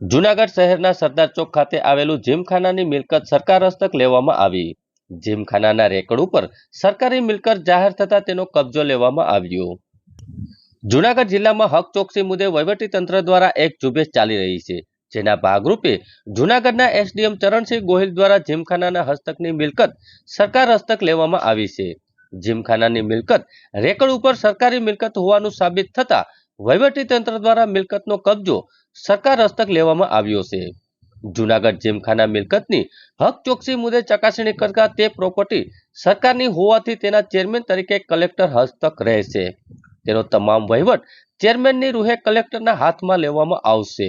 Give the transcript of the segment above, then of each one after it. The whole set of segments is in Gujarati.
જૂનાગઢ શહેરના સરદાર ચોક ખાતે આવેલું જીમખાનાની મિલકત સરકાર હસ્તક લેવામાં આવી. જીમખાનાના રેકડ ઉપર સરકારી મિલકત જાહેર થતા તેનો કબજો લેવામાં આવ્યો. જૂનાગઢ જિલ્લામાં હક ચોકસી મુદ્દે વહીવટીતંત્ર દ્વારા એક ઝુંબેશ ચાલી રહી છે, જેના ભાગરૂપે જૂનાગઢના એસડીએમ ચરણસિંહ ગોહિલ દ્વારા જીમખાનાના હસ્તકની મિલકત સરકાર હસ્તક લેવામાં આવી છે. જીમખાનાની મિલકત રેકડ ઉપર સરકારી મિલકત હોવાનું સાબિત થતા વહીવટીતંત્ર દ્વારા મિલકતનો કબજો સરકાર હસ્તક લેવામાં આવ્યો છે. જૂનાગઢ જીમખાના મિલકતની હક ચોકસી મુદ્દે ચકાસણી કરતા તે પ્રોપર્ટી સરકારની હોવાથી તેના ચેરમેન તરીકે કલેક્ટર હસ્તક રહેશે તેનો તમામ વહીવટ ચેરમેનની રૂહે કલેક્ટરના હાથમાં લેવામાં આવશે.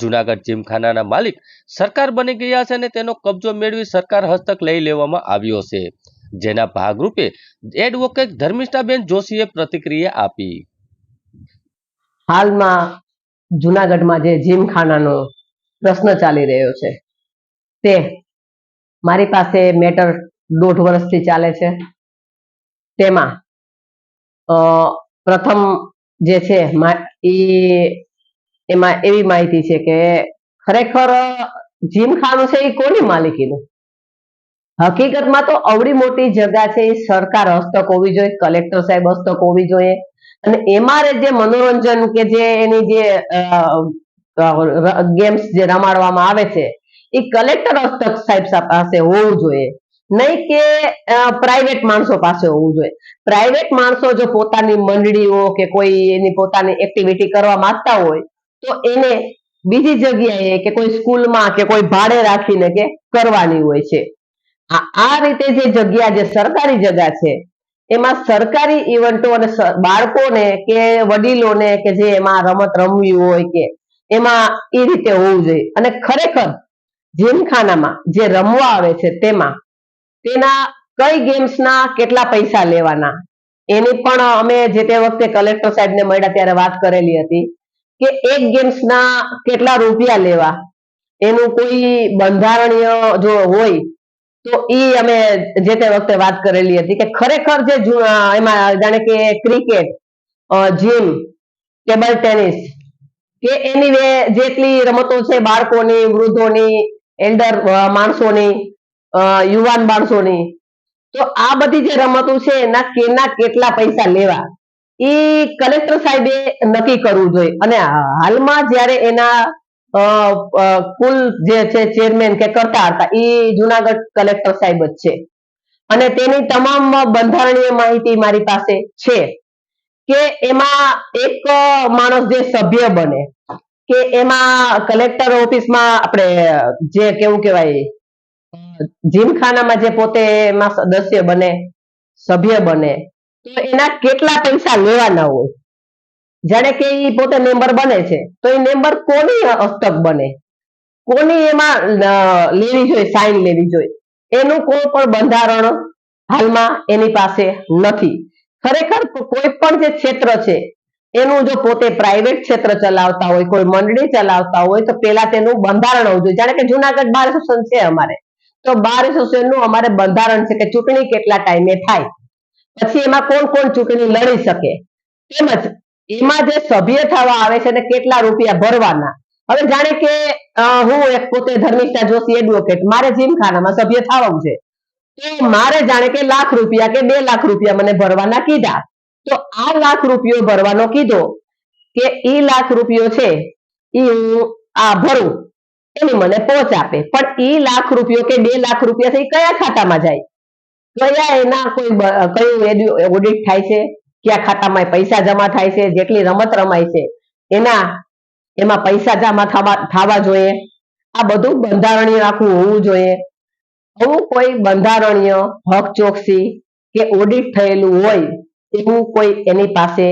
જૂનાગઢ જીમખાનાના માલિક સરકાર બની ગયા છે અને તેનો કબજો મેળવી સરકાર હસ્તક લઈ લેવામાં આવ્યો છે. જેના ભાગરૂપે એડવોકેટ ધર્મિષ્ઠાબેન જોશીએ પ્રતિક્રિયા આપી. હાલમાં જુનાગઢમાં જે જીમખાનાનો પ્રશ્ન ચાલી રહ્યો છે, તે મારી પાસે મેટર દોઢ વર્ષથી ચાલે છે. તેમાં પ્રથમ જે છે એમાં એવી માહિતી છે કે ખરેખર જીમખાનું છે એ કોની માલિકીનું? હકીકતમાં તો અવડી મોટી જગા છે એ સરકાર હસ્તક હોવી જોઈએ કલેક્ટર સાહેબ હસ્તક હોવી જોઈએ. અને એમાં જે મનોરંજન કે જે એની જે ગેમ્સ જે રમાડવામાં આવે છે, એ કલેક્ટર હસ્તક સાહેબ પાસે હોવું જોઈએ. નહીં કે પ્રાઇવેટ માણસો પાસે હોવું જોઈએ. પ્રાઇવેટ માણસો જો પોતાની મંડળીઓ કે કોઈ એની પોતાની એક્ટિવિટી કરવા માંગતા હોય, તો એને બીજી જગ્યાએ કે કોઈ સ્કૂલમાં કે કોઈ ભાડે રાખીને કે કરવાની હોય છે. આ રીતે જે જગ્યા, જે સરકારી જગ્યા છે, એમાં સરકારી ઇવેન્ટો અને બાળકોને કે વડીલોને કે જે એમાં રમત રમવી હોય કે, એમાં એ રીતે હોવું જોઈએ. અને ખરેખર જીમખાનામાં જે રમવા આવે છે તેમાં, તેના કઈ ગેમ્સના કેટલા પૈસા લેવાના, એની પણ અમે જે તે વખતે કલેક્ટર સાહેબને મળ્યા ત્યારે વાત કરેલી હતી કે એક ગેમ્સના કેટલા રૂપિયા લેવા, એનું કોઈ બંધારણીય જો હોય તો એ અમે જે તે વખતે વાત કરેલી હતી કે ખરેખર જે એમાં જાણે કે ક્રિકેટ જીમ, ટેબલ ટેનિસ, કે એની જેટલી રમતો છે બાળકોની, વૃદ્ધોની, એલ્ડર માણસોની યુવાન માણસોની, તો આ બધી જે રમતો છે એના કેના કેટલા પૈસા લેવા? એ કલેક્ટર સાહેબે નક્કી કરવું જોઈએ. અને હાલમાં જ્યારે એના કુલ જે છે ચેરમેન કે કરતા હતા, એ જુનાગઢ કલેક્ટર સાહેબ જ છે. અને તેની તમામ બંધારણીય માહિતી મારી પાસે છે કે એમાં એક માણસ જે સભ્ય બને, કે એમાં કલેક્ટર ઓફિસમાં આપણે જે કેવું કહેવાય, જીમખાનામાં જે પોતે એમાં સદસ્ય બને, સભ્ય બને, તો એના કેટલા પૈસા લેવાના હોય? જાણે કે એ પોતે મેમ્બર બને છે. તો એ મેમ્બર કોની હસ્તક બને? કોની એમાં લેવી જોઈએ સાઈન લેવી જોઈએ? એનું કોઈ પણ બંધારણ હાલમાં એની પાસે નથી. ખરેખર કોઈ પણ જે ક્ષેત્ર છે, એનું જો પોતે પ્રાઇવેટ ક્ષેત્ર ચલાવતા હોય, કોઈ મંડળી ચલાવતા હોય, તો પેલા તેનું બંધારણ હોવું જોઈએ. જાણે કે જુનાગઢ બાર એસોસિએશન છે અમારે. તો બાર એસોસિએશન અમારે બંધારણ છે કે ચૂંટણી કેટલા ટાઈમે થાય. પછી એમાં કોણ કોણ ચૂંટણી લડી શકે? તેમજ એમાં જે સભ્ય થવા આવે છે ને કેટલા રૂપિયા ભરવાના? હવે જાણે કે હું એક પોતે ધર્મિષ્ઠા જોશી એડવોકેટ મારે જીમખાનામાં સભ્ય થવાનું છે. તો મારે જાણે કે લાખ રૂપિયા કે બે લાખ રૂપિયા મને ભરવાના કીધા. તો આ લાખ રૂપિયો ભરવાનો કીધો કે ઈ લાખ રૂપિયો છે, ઈ હું આ ભરું, એની મને પહોંચ આપે. પણ ઈ લાખ રૂપિયો કે બે લાખ રૂપિયા છે કયા ખાતામાં જાય? કયા એના કોઈ કયું ઓડિટ થાય છે? કયા ખાતામાં પૈસા જમા થાય છે, જેટલી રમત રમાય છે, એના, એમાં પૈસા જમા થવા જોઈએ. આ બધું બંધારણીય આખું હોવું જોઈએ. આવું કોઈ બંધારણીય હક ચોકસી કે ઓડિટ થયેલું હોય, એવું કોઈ એની પાસે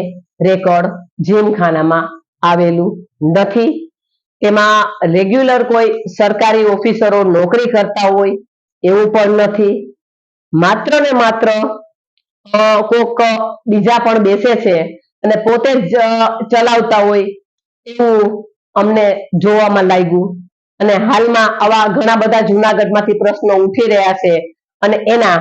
રેકોર્ડ જીમખાનામાં આવેલું નથી. તેમાં રેગ્યુલર કોઈ સરકારી ઓફિસરો નોકરી કરતા હોય, એવું પણ નથી. માત્ર ને માત્ર કોક બીજા પણ બેસે છે અને પોતે જ ચલાવતા હોય એવું અમને જોવામાં લાગ્યું. અને હાલમાં આવા ઘણા બધા જુનાગઢમાંથી પ્રશ્નો ઉઠી રહ્યા છે અને એના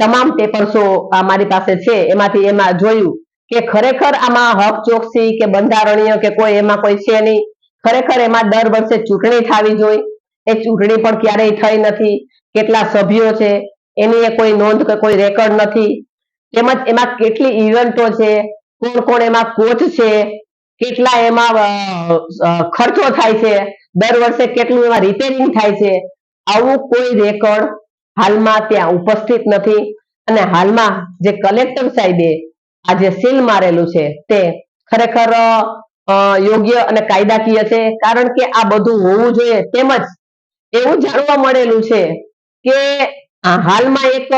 તમામ પેપર્સો આ મારી પાસે છે. એમાંથી એમાં જોયું કે ખરેખર આમાં હક ચોકસી કે બંધારણીય કે કોઈ એમાં કોઈ છે નહીં. ખરેખર એમાં દર વર્ષે ચૂંટણી થવી જોઈએ. એ ચૂંટણી પણ ક્યારેય થઈ નથી. કેટલા સભ્યો છે? એની કોઈ નોંધ કે કોઈ રેકોર્ડ નથી. તેમજ એમાં કેટલી ઇવેન્ટો છે, કોણ કોણ એમાં કોચ છે, કેટલા એમાં ખર્ચો થાય છે, દર વર્ષે કેટલું એમાં રિપેરિંગ થાય છે, આવું કોઈ રેકોર્ડ હાલમાં ત્યાં ઉપસ્થિત નથી. અને હાલમાં જે કલેક્ટર સાહેબે આ જે સીલ મારેલું છે તે ખરેખર યોગ્ય અને કાયદાકીય છે. કારણ કે આ બધું હોવું જોઈએ. તેમજ એવું જાણવા મળેલું છે કે હાલમાં એક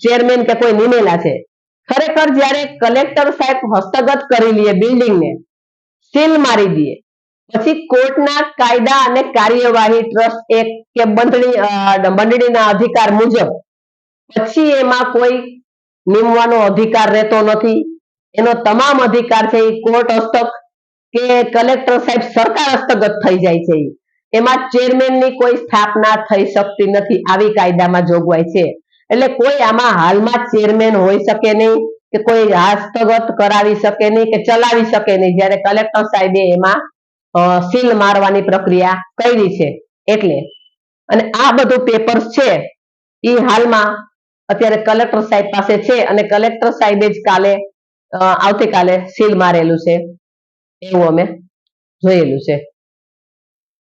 ચેરમેન કે કોઈ નિમેલા છે ખરેખર જ્યારે કલેક્ટર સાહેબ હસ્તગત કરી લે બિલ્ડિંગને સીલ મારી દઈએ પછી કોર્ટના કાયદા અને કાર્યવાહી ટ્રસ્ટ એક કે બંધણી બંધણીના અધિકાર મુજબ, પછી એમાં કોઈ નિમવાનો અધિકાર રહેતો નથી એનો તમામ અધિકાર છે એ કોર્ટ હસ્તક કે કલેક્ટર સાહેબ સરકાર હસ્તગત થઈ જાય છે. એમાં ચેરમેનની કોઈ સ્થાપના થઈ શકતી નથી. આવી કાયદામાં જોગવાઈ છે. એટલે કોઈ આમાં હાલમાં ચેરમેન હોઈ શકે નહીં કે કોઈ હસ્તગત કરાવી શકે નહીં કે ચલાવી શકે નહીં. જ્યારે કલેક્ટર સાહેબે એમાં સીલ મારવાની પ્રક્રિયા કરી છે. એટલે, અને આ બધું પેપર્સ છે, એ હાલમાં અત્યારે કલેક્ટર સાહેબ પાસે છે અને કલેક્ટર સાહેબે જ કાલે આવતીકાલે સીલ મારેલું છે. એવું અમે જોયેલું છે.